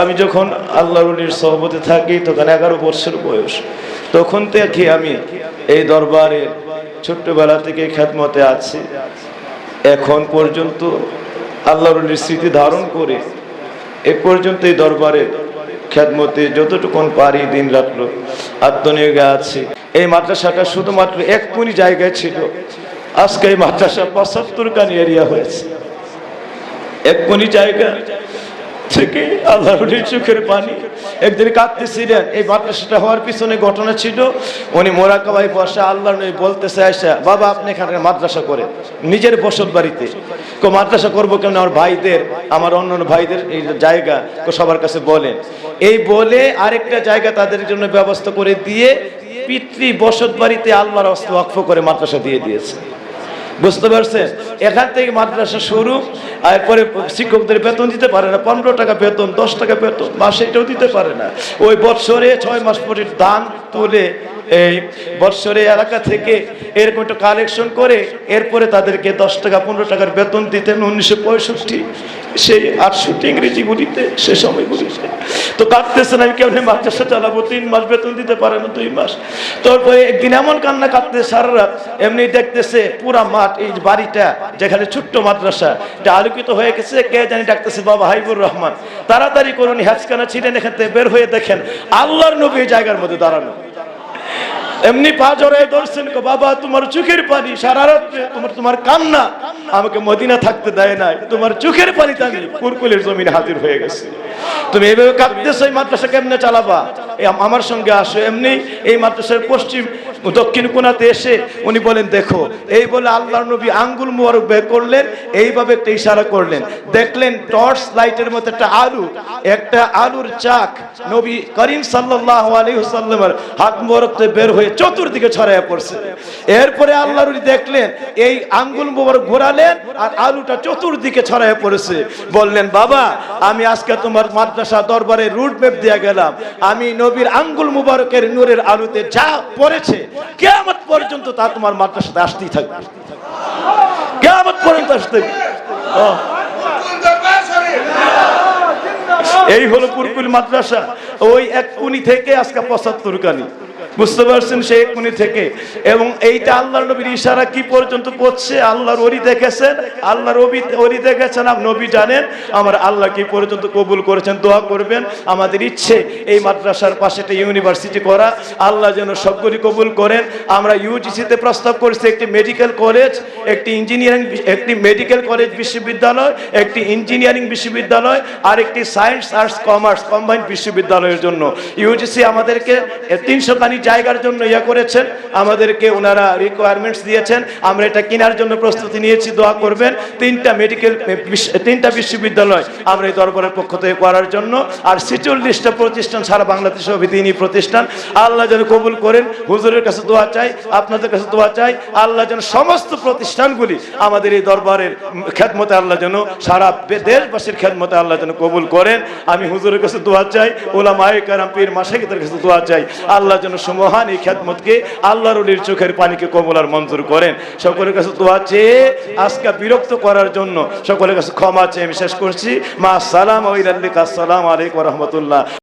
আমি যখন আল্লাহ রলির সহবতে থাকি, তখন এগারো বছর বয়স। তখন থেকে আমি এই দরবারে ছোট্টবেলা থেকে খ্যাতমতে আছি। এখন পর্যন্ত আল্লাহ রলির স্মৃতি ধারণ করে এ পর্যন্ত এই দরবারে খ্যাতমতে যতটুকুন পারি দিন রাত্র আত্মনিয়োগে আছি। এই মাদ্রাসাটা শুধুমাত্র এক কোনি জায়গায় ছিল। আজকে এই মাদ্রাসা পঁচাত্তর কানি এরিয়া হয়েছে। এক কোনি জায়গা থেকে আল্লাহর চোখের পানি। একদিন কাঁদতেছিলেন, এই মাদ্রাসাটা হওয়ার পিছনে ঘটনা ছিল। উনি মোরাকাবাই বসে আল্লাহ নবী বলতেছে আয়সা বাবা আপনি এখানে মাদ্রাসা করে, নিজের বসত বাড়িতে। কো, মাদ্রাসা করব কেন আমার ভাইদের, আমার অন্য ভাইদের এই জায়গা? কো, সবার কাছে বলেন। এই বলে আরেকটা জায়গা তাদের জন্য ব্যবস্থা করে দিয়ে পিতৃ বসত বাড়িতে আল্লাহর অস্ত্র ওয়াকফ করে মাদ্রাসা দিয়ে দিয়েছে। বুঝতে পারছেন এখান থেকে মাদ্রাসা শুরু এরপরে শিক্ষকদের বেতন দিতে পারে না, পনেরো টাকা বেতন, দশ টাকা বেতন, মাসে এটাও দিতে পারে না। ওই বৎসরে ছয় মাস পরে দান তুলে এই বৎসরে এলাকা থেকে এরকম একটু কালেকশন করে, এরপরে তাদেরকে দশ টাকা, পনেরো টাকার বেতন দিতেন উনিশশো পঁয়ষট্টি, সেই আটষট্টি ইংরেজি গুলিতে সে সময়গুলিতে। তো কাটতেছেন আমি কেমন মাদ্রাসা চালাবো? তিন মাস বেতন দিতে পারে না দুই মাস। তারপরে একদিন এমন কান্না কাটতে সারা এমনি দেখতেছে পুরা মাঠ, এই বাড়িটা, যেখানে ছোট্ট মাদ্রাসা, এটা আলোকিত হয়ে গেছে, কে জানি ডাকতেছে, বাবা হাইবুর রহমান। তাড়াতাড়ি করুন হ্যাচকানা ছিলেন এখান থেকে বের হয়ে দেখেন, আল্লাহর নবী জায়গার মধ্যে দাঁড়ানো। এমনি পা জড়াই ধরছেন, বাবা, তোমার চোখের পানি, সারা রাত্রে তোমার তোমার কান্না। আমাকে মদিনা থাকতে দেয় নাই, তোমার চোখের পানিতে আমি কুরকুলের জমিনে হাজির হয়ে গেছি। তুমি এইভাবে কাঁদতেছো এই মাদ্রাসা কেমনে চালাবা? আমার সঙ্গে আসো। এমনি এই মাদ্রাসার পশ্চিম, দক্ষিণ কোনাতে এসে উনি বলেন, দেখো, এই বলে আল্লাহ নবী আঙ্গুল মোবারক বের করলেন, এইভাবে একটা ইশারা করলেন। দেখলেন টর্চ লাইটের মতো একটা আলু, একটা আলুর চাক নবী করিম সাল্লাল্লাহু আলাইহি ওয়াসাল্লামের হাত মোবারক বের হয়ে চতুর্দিকে ছড়াইয়া পড়ছে। এরপরে আল্লাহ নবী দেখলেন, এই আঙ্গুল মোবারক ঘোরালেন আর আলুটা চতুর্দিকে ছড়াইয়া পড়েছে। বললেন, বাবা, আমি আজকে তোমার মাদ্রাসা দরবারে রুট ম্যাপ দিয়ে গেলাম। আমি নবীর আঙ্গুল মুবারকের নূরের আলুতে যা পড়েছে কেমন পর্যন্ত তা তোমার মাদ্রাসাতে আসতেই থাকবে। কেমন পর্যন্ত আসতে এই হলো পুরপুল মাদ্রাসা। ওই এক কুনি থেকে আজকে পঁচাত্তর কানি। বুঝতে পারছেন সেই এক কুনি থেকে? এবং এইটা আল্লাহর নবীর ইশারা কি পর্যন্ত করছে? আল্লাহর ওরি দেখেছেন? আল্লাহর ওবি ওরি দেখেছেন? আপ নবী জানেন? আমার আল্লাহ কি পর্যন্ত কবুল করেছেন? দোয়া করবেন। আমাদের ইচ্ছে এই মাদ্রাসার পাশে একটা ইউনিভার্সিটি করা। আল্লাহ যেন সবগুলি কবুল করেন। আমরা ইউজিসিতে প্রস্তাব করেছি, একটি মেডিকেল কলেজ একটি ইঞ্জিনিয়ারিং একটি মেডিকেল কলেজ বিশ্ববিদ্যালয়, একটি ইঞ্জিনিয়ারিং বিশ্ববিদ্যালয় আর একটি সায়েন্স আর্টস কমার্স কম্বাইন্ড বিশ্ববিদ্যালয়ের জন্য। ইউজিসি আমাদেরকে তিনশো খানি জায়গার জন্য ইয়ে করেছেন, আমাদেরকে ওনারা রিকোয়ারমেন্টস দিয়েছেন, আমরা এটা কেনার জন্য প্রস্তুতি নিয়েছি, দোয়া করবেন। তিনটা মেডিকেল তিনটা বিশ্ববিদ্যালয় আমরা এই দরবারের পক্ষ থেকে করার জন্য, আর ছেচল্লিশটা প্রতিষ্ঠান সারা বাংলাদেশে অভিদিনী প্রতিষ্ঠান। আল্লাহ যেন কবুল করেন, হুজুরের কাছে দোয়া চাই, আপনাদের কাছে দোয়া চাই, আল্লাহ যেন সমস্ত প্রতিষ্ঠানগুলি আমাদের এই দরবারের খেদমতে আল্লাহ যেন সারা দেশবাসীর খেদমতে আল্লাহ যেন কবুল করেন। আমি হুজুরের কাছে দোয়া চাই ওলা মায়ে কারাম পীর মাসাকিদের কাছে দোয়া চাই, আল্লাহ যেন সুমহান এই খ্যাতমতকে আল্লাহর অলির চোখের পানিকে কবুল আর মঞ্জুর করেন। সকলের কাছে দোয়া চেয়ে আজকে বিরক্ত করার জন্য সকলের কাছে ক্ষমা চেয়ে আমি শেষ করছি। মা সালাম ওইলাল্লিক আসসালাম আলাইকুম রহমতুল্লাহ।